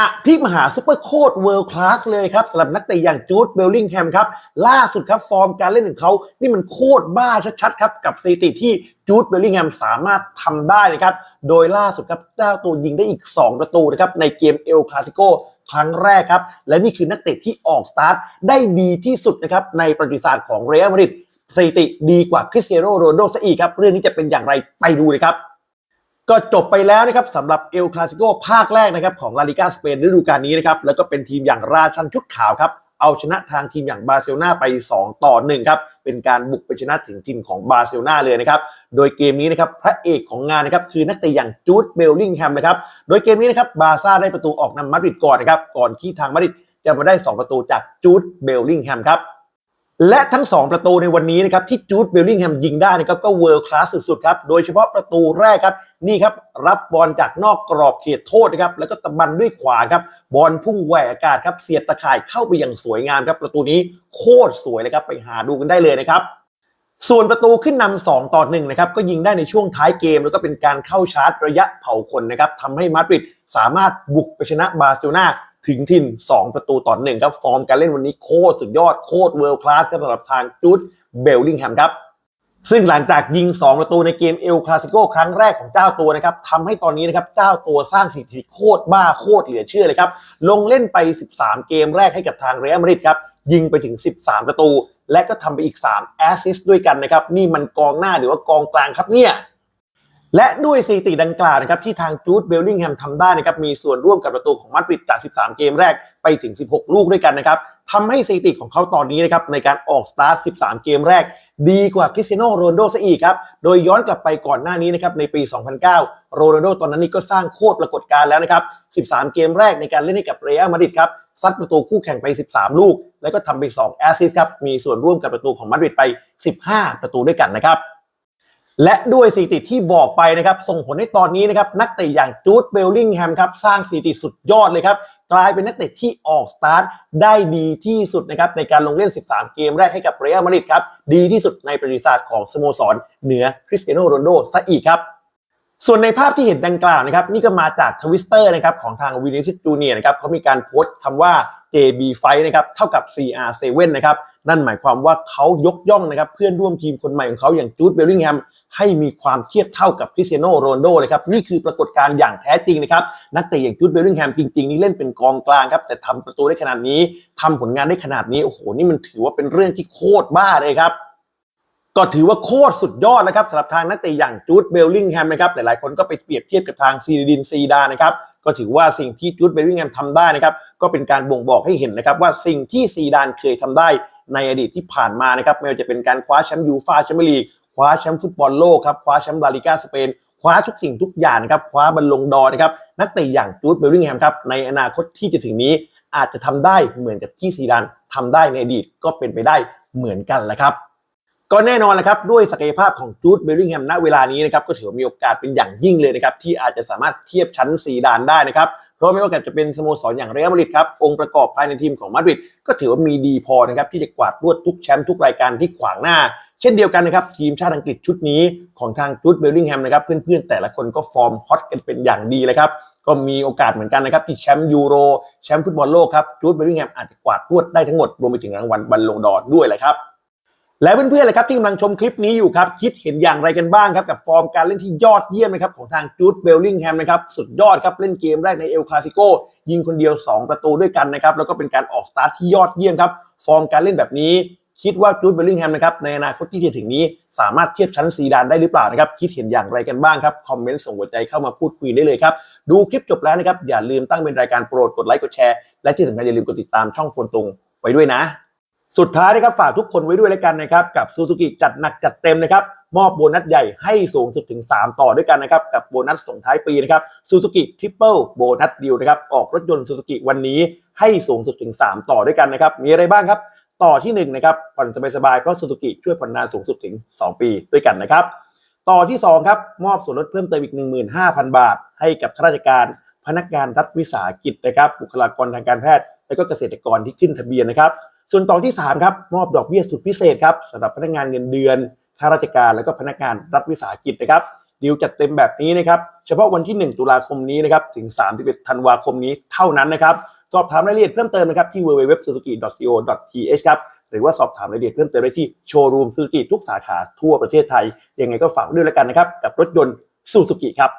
อภิมหาซุปเปอร์โคตรเวิลด์คลาสเลยครับสำหรับนักเตะอย่างจูดเบลลิงแฮมครับ ล่าสุดครับฟอร์มการเล่นของเขา นี่มันโคตรบ้าชัดๆครับกับสถิติที่จูดเบลลิงแฮมสามารถทำได้นะครับ โดยล่าสุดครับเจ้าตัวยิงได้อีก 2 ประตูนะครับในเกมเอลคลาสิโกครั้งแรกครับ และนี่คือนักเตะที่ออกสตาร์ทได้ดีที่สุดนะครับในประวัติศาสตร์ของเรอัลมาดริดสถิติดีกว่าคริสเตียโนโรนัลโดซะอีกครับเรื่องนี้จะเป็นอย่างไรไปดูเลยครับ ก็จบไปแล้วนะครับสำหรับเอลคลาสิโกภาคแรกนะครับของลาลิกาสเปนฤดูกาลนี้นะครับแล้วก็เป็นทีมอย่างราชันชุดขาวครับเอาชนะทางทีมอย่างบาร์เซโลนาไป 2 ต่อ1ครับเป็นการบุกไปชนะถึงทีมของบาร์เซโลนาเลยนะครับโดยเกมนี้นะครับพระเอกของงานนะครับคือนักเตะอย่างจูดเบลลิงแฮมนะครับโดยเกมนี้นะครับบาร์ซ่าได้ประตูออกนำมาดริดก่อนนะครับก่อนที่ทางมาดริดจะมาได้ 2 ประตูจากจูดเบลลิงแฮมครับ และทั้ง 2 ประตูในวันนี้นะครับที่จูดเบลลิงแฮมยิงได้นะครับก็เวิร์คลาสสุดๆครับโดยเฉพาะประตูแรกครับนี่ครับรับบอลจากนอกกรอบเขตโทษนะครับแล้วก็ตะบันด้วยขวาครับบอลพุ่งแหวกอากาศครับเสียบตะข่ายเข้าไปอย่างสวยงามครับประตูนี้โคตรสวยเลยครับไปหาดูกันได้เลยนะครับส่วนประตูขึ้นนำ2ต่อ1นะครับก็ยิงได้ในช่วงท้ายเกม แล้วก็เป็นการเข้าชาร์จระยะเผาขนนะครับทำให้มาดริดสามารถบุกไปชนะบาร์เซโลนา ถึงถิ่น2 ประตูต่อหนึ่งครับ ฟอร์มการเล่นวันนี้โคตรสุดยอดโคตรเวิลด์คลาสครับสำหรับทางจูดเบลลิงแฮมครับซึ่งหลังจากยิง 2 ประตูในเกมเอลคลาสิโกครั้งแรกของเจ้าตัวนะครับทำให้ตอนนี้นะครับเจ้าตัวสร้างสถิติโคตรบ้าโคตรเหลือเชื่อเลยครับ ลงเล่นไป 13 เกมแรกให้กับทางเรอัลมาดริดครับ ยิงไปถึง 13 ประตู และก็ทำไปอีก 3 แอสซิสต์ด้วยกันนะครับ นี่มันกองหน้าหรือว่ากองกลางครับเนี่ย และด้วยสถิติดังกล่าวนะครับที่ทางจูดเบลลิงแฮมทำได้นะครับมีส่วนร่วมกับประตูของมาดริดจาก 13 เกมแรกไปถึง 16 ลูกด้วยกันนะครับทำให้สถิติของเขาตอนนี้นะครับในการออกสตาร์ท 13 เกมแรก ดีกว่าคริสเตียโนโรนโดซะอีกครับ โดยย้อนกลับไปก่อนหน้านี้นะครับในปี 2009 โรนโดตอนนั้นนี่ก็สร้างโคตรปรากฏการณ์แล้วนะครับ 13 เกมแรกในการเล่นให้กับเรอัลมาดริดครับซัดประตูคู่แข่งไป 13 ลูก แล้วก็ทำไป 2 แอสซิสต์ครับมีส่วนร่วมกับประตูของมาดริดไป 15 ประตูด้วยกันนะครับ และด้วยสถิติที่บอกไปนะครับ ส่งผลให้ตอนนี้นะครับนักเตะอย่างจูดเบลลิงแฮมครับสร้างสถิติสุดยอดเลยครับ กลายเป็นนักเตะที่ออกสตาร์ทได้ดีที่สุดนะครับในการลงเล่น 13 เกมแรกให้กับเรอัลมาดริดครับ ดีที่สุดในประวัติศาสตร์ของสโมสรเหนือคริสเตียโนโรนโดซะอีกครับส่วนในภาพที่เห็นดังกล่าวนะครับนี่ก็มาจากทวิสเตอร์นะครับของทางวินิซิตจูเนียนะครับเขามีการโพสต์คำว่า JB Fight นะครับเท่ากับ CR7 นะครับนั่นหมายความว่าเขายกย่องนะครับเพื่อนร่วมทีมคนใหม่ของเขาอย่างจูดเบลลิงแฮม ให้มีความเทียบเท่ากับคริสเตียโนโรนโดเลยครับ นี่คือปรากฏการณ์อย่างแท้จริงนะครับ นักเตะอย่างจูดเบลลิงแฮมจริง ๆ นี่เล่นเป็นกองกลางครับ แต่ทำประตูได้ขนาดนี้ทำผลงานได้ขนาดนี้ โอ้โห นี่มันถือว่าเป็นเรื่องที่โคตรบ้าเลยครับก็ถือว่าโคตรสุดยอดนะครับสำหรับทางนักเตะอย่างจูดเบลลิงแฮมนะครับหลายๆคนก็ไปเปรียบเทียบกับทางซีดินซีดานะครับก็ถือว่าสิ่งที่จูดเบลลิงแฮมทำได้นะครับก็เป็นการบ่งบอกให้เห็นนะครับว่าสิ่งที่ซีดานเคยทำได้ในอดีตที่ผ่านมานะครับไม่ว่าจะเป็นการคว้าแชมป์ยูฟาแชมเปี้ยนลีก ว้าแชมป์ฟุตบอลโลกครับคว้าแชมป์ลาลิกาสเปนคว้าทุกสิ่งทุกอย่างนะครับคว้าบอลลงดอนะครับนักเตะอย่างจูดเบลลิงแฮมครับในอนาคตที่จะถึงนี้อาจจะทำได้เหมือนกับที่ซีดานทำได้ในอดีตก็เป็นไปได้เหมือนกันแหละครับก็แน่นอนแหละครับด้วยศักยภาพของจูดเบลลิงแฮมณเวลานี้นะครับก็ถือมีโอกาสเป็นอย่างยิ่งเลยนะครับที่อาจจะสามารถเทียบชั้นซีดานได้นะครับเพราะไม่ว่าจะเป็นสโมสรอย่างเรอัลมาดริดครับองค์ประกอบภายในทีมของมาดริดก็ถือว่ามีดีพอนะครับที่จะกวาดรวดทุกแชมป์ทุกรายการที่ขวางหน้า เช่นเดียวกันนะครับทีมชาติอังกฤษชุดนี้ของทางจูดเบลลิงแฮมนะครับเพื่อนๆแต่ละคนก็ฟอร์มฮอตกันเป็นอย่างดีเลยครับก็มีโอกาสเหมือนกันนะครับที่แชมป์ยูโรแชมป์ฟุตบอลโลกครับจูดเบลลิงแฮมอาจจะกวาดรวดได้ทั้งหมดรวมไปถึงรางวัลบัลลงดอร์ด้วยแหละครับและเพื่อนๆเลยครับที่กำลังชมคลิปนี้อยู่ครับคิดเห็นอย่างไรกันบ้างครับกับฟอร์มการเล่นที่ยอดเยี่ยมนะครับของทางจูดเบลลิงแฮมนะครับสุดยอดครับเล่นเกมแรกในเอลคลาสิโกยิงคนเดียว 2 ประตูด้วยกันนะครับแล้วก็เป็นการออกสตาร์ทที่ยอดเยี่ยมครับฟอร์มการเล่นแบบนี้ คิดว่าจูดเบลลิงแฮมนะครับในอนาคตที่จะถึงนี้ สามารถเทียบชั้นซีดานได้หรือเปล่านะครับ คิดเห็นอย่างไรกันบ้างครับ คอมเมนต์ส่งหัวใจเข้ามาพูดคุยได้เลยครับ ดูคลิปจบแล้วนะครับ อย่าลืมตั้งเป็นรายการโปรดกดไลค์กดแชร์และที่สำคัญอย่าลืมกดติดตามช่องโฟนตรงไว้ด้วยนะ สุดท้ายนะครับฝากทุกคนไว้ด้วยแล้วกันนะครับกับซูซูกิจัดหนักจัดเต็มนะครับมอบโบนัสใหญ่ให้สูงสุดถึง 3 ต่อด้วยกันนะครับ กับโบนัสส่งท้ายปีนะครับซูซูกิทริปเปิลโบนัสดีลนะครับออกรถยนต์ซูซูกิวันนี้ให้สูงสุดถึง 3 ต่อด้วยกันนะครับ มีอะไรบ้างครับ ต่อที่1นะครับผ่อนสบายๆเพราะซูซูกิช่วยผ่อนนานสูงสุดถึง 2 ปีด้วยกันนะครับ ต่อที่2ครับมอบส่วนลดเพิ่มเติมอีก 15,000 บาท ให้กับข้าราชการพนักงานรัฐวิสาหกิจนะครับบุคลากรทางการแพทย์ และก็เกษตรกรที่ขึ้นทะเบียนนะครับ ส่วนต่อที่3ครับมอบดอกเบี้ยสุดพิเศษครับสำหรับพนักงานเงินเดือนข้าราชการและก็พนักงานรัฐวิสาหกิจนะครับดีลจัดเต็มแบบนี้นะครับ เฉพาะวันที่ 1 ตุลาคมนี้นะครับ ถึง 31 ธันวาคมนี้เท่านั้นนะครับ สอบถามรายละเอียดเพิ่มเติมนะครับที่ www.suzuki.co.th ครับหรือว่าสอบถามรายละเอียดเพิ่มเติมได้ที่โชว์รูมซูซูกิทุกสาขาทั่วประเทศไทย ยังไงก็ฝากด้วยแล้วกันนะครับ กับรถยนต์ซูซูกิครับ